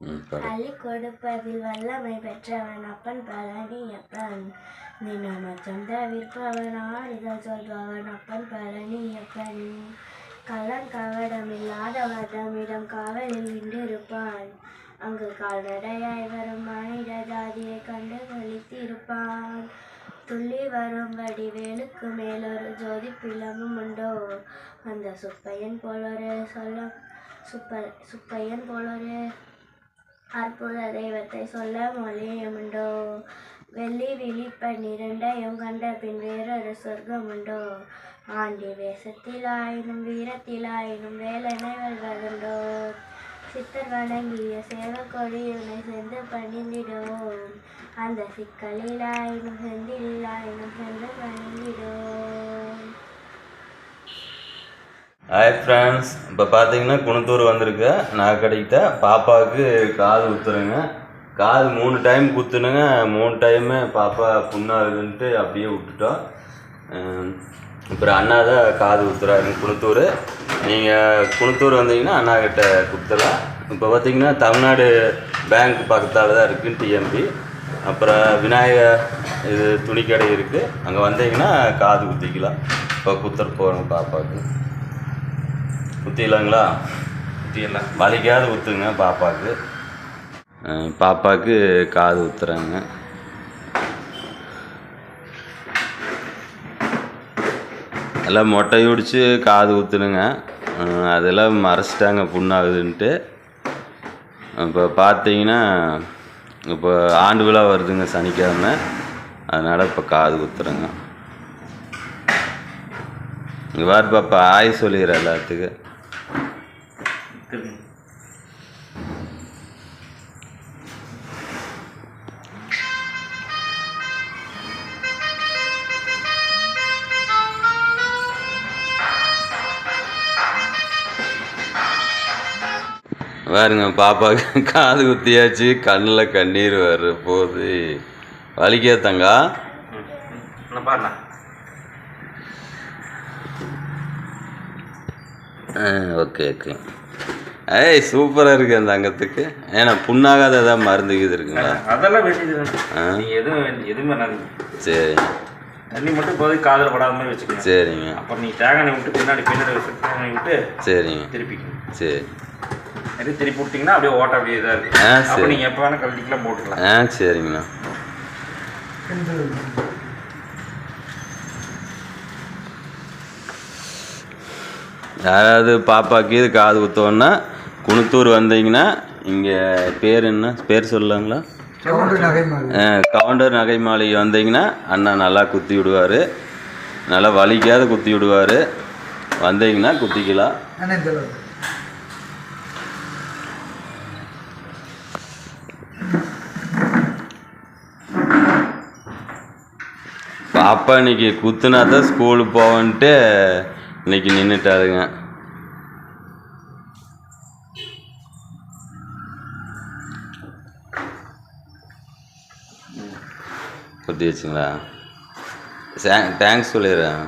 அள்ளி கொடுப்பதில் வல்லமை பெற்றவன் அப்பன் பழனியப்பன் சொந்த விற்பவன் ஆறுதல் சொல்பவன் அப்பன் பழனியப்பன் கள்ளன் கவடம் இல்லாத வதமிடம் காவலில் நின்றிருப்பான். அங்கு கால்நடையாய் வரும் மனித ஜாதியை கண்டு கழித்திருப்பான் துள்ளி வரும்படி வேலுக்கு மேலொரு ஜோதி பிளமும் உண்டோ? அந்த சுப்பையன் போலொரு சொல்ல சுப்ப சுப்பையன் போலொரு அற்புத தெய்வத்தை சொல்ல மொழியுமுண்டோ? வெள்ளி விழி பன்னிரண்டையும் கண்ட பின் வேறொரு சொர்க்கமுண்டோ? ஆண்டி வேஷத்திலாயினும் வீரத்திலாயினும் வேலனை வெல்வதுண்டோ? சித்தர் வணங்கிய சேவக்கொடியினை சென்று பணிந்திடுவோம் அந்த சிக்கலிலாயினும் செந்திலாயினும் சென்று பணிந்திடுவோம் ஹாய் ஃப்ரெண்ட்ஸ் இப்போ பார்த்தீங்கன்னா குணத்தூர் வந்திருக்கு நான் கடைக்கிட்ட பாப்பாவுக்கு காது குத்துறேங்க. காது மூணு டைம் குத்துனுங்க. மூணு டைமு பாப்பா புண்ணாகுதுன்ட்டு அப்படியே விட்டுட்டோம். இப்போ அப்புறம் அண்ணா தான் காது குத்துறாருங்க குணத்தூர். நீங்கள் குணத்தூர் வந்தீங்கன்னா அண்ணா கிட்ட குத்துலாம். இப்போ பார்த்தீங்கன்னா தமிழ்நாடு பேங்க் பக்கத்தால் தான் இருக்குது டிஎம்பி அப்புறம் விநாயகர் இது துணிக்கடை இருக்குது அங்கே வந்தீங்கன்னா காது குத்திக்கலாம். இப்போ குத்துற போகிறோம் பாப்பாவுக்கு. குத்திடலாங்களா குத்திடலாம் வலிக்காது குத்துங்க பாப்பாவுக்கு. பாப்பாவுக்கு காது குத்துறாங்க. எல்லாம் மொட்டை உடிச்சு காது குத்துனுங்க. அதெல்லாம் மறைச்சிட்டாங்க புண்ணாகுதுன்ட்டு. இப்போ பார்த்தீங்கன்னா இப்போ ஆண்டு விழா வருதுங்க சனிக்கிழமை. அதனால் இப்போ காது குத்துறேங்க. இங்கே வாரு பாப்பா ஆய் சொல்லிடுற எல்லாத்துக்கும். பாருங்க பாப்பாவுக்கு காது குத்தியாச்சு கண்ணில் கண்ணீர் வர்ற போது. வலிக்கே தங்கா? ஓகே ஓகே ஏய் சூப்பராக இருக்கு அந்த அங்கத்துக்கு. ஏன்னா புண்ணாகாத ஏதாவது மருந்து இது இருக்குங்களா? அதெல்லாம். நீங்க எதுவும் எதுவுமே சரிங்க. தண்ணி மட்டும் இப்போதைக்கு காதில் படாத மாதிரி வச்சுக்கோங்க. சரிங்க. அப்புறம் நீ தேங்காய் விட்டு பின்னாடி பின்னாடி வச்சு தேங்காய் விட்டு சரிங்க. திருப்பிக்கணும். சரி. நிறைய திருப்பி விட்டிங்கன்னா அப்படியே ஓட்ட அப்படியே இதாக இருக்கு. ஆ, அப்போ சரி. நீங்கள் எப்போ வேணால் கழட்டிக்கலாம் போட்டுக்கலாம். ஆ சரிங்கண்ணா. யாராவது பாப்பாக்கு இது காது குத்தோன்னா குணத்தூர் வந்தீங்கன்னா இங்கே பேர் என்ன? பேர் சொல்லுங்களா கவுண்டர் நகை மாளிகை வந்தீங்கன்னா அண்ணா நல்லா குத்தி விடுவார். நல்லா வலிக்காத குத்தி விடுவார். வந்தீங்கன்னா குத்திக்கலாம். பாப்பா இன்னைக்கு குத்துனா தான் ஸ்கூலுக்கு போவன்ட்டு இன்னைக்கு நின்றுட்டாருங்க குத்தி வச்சுங்களா? சே தேங்க்ஸ் சொல்லிடுறேன்.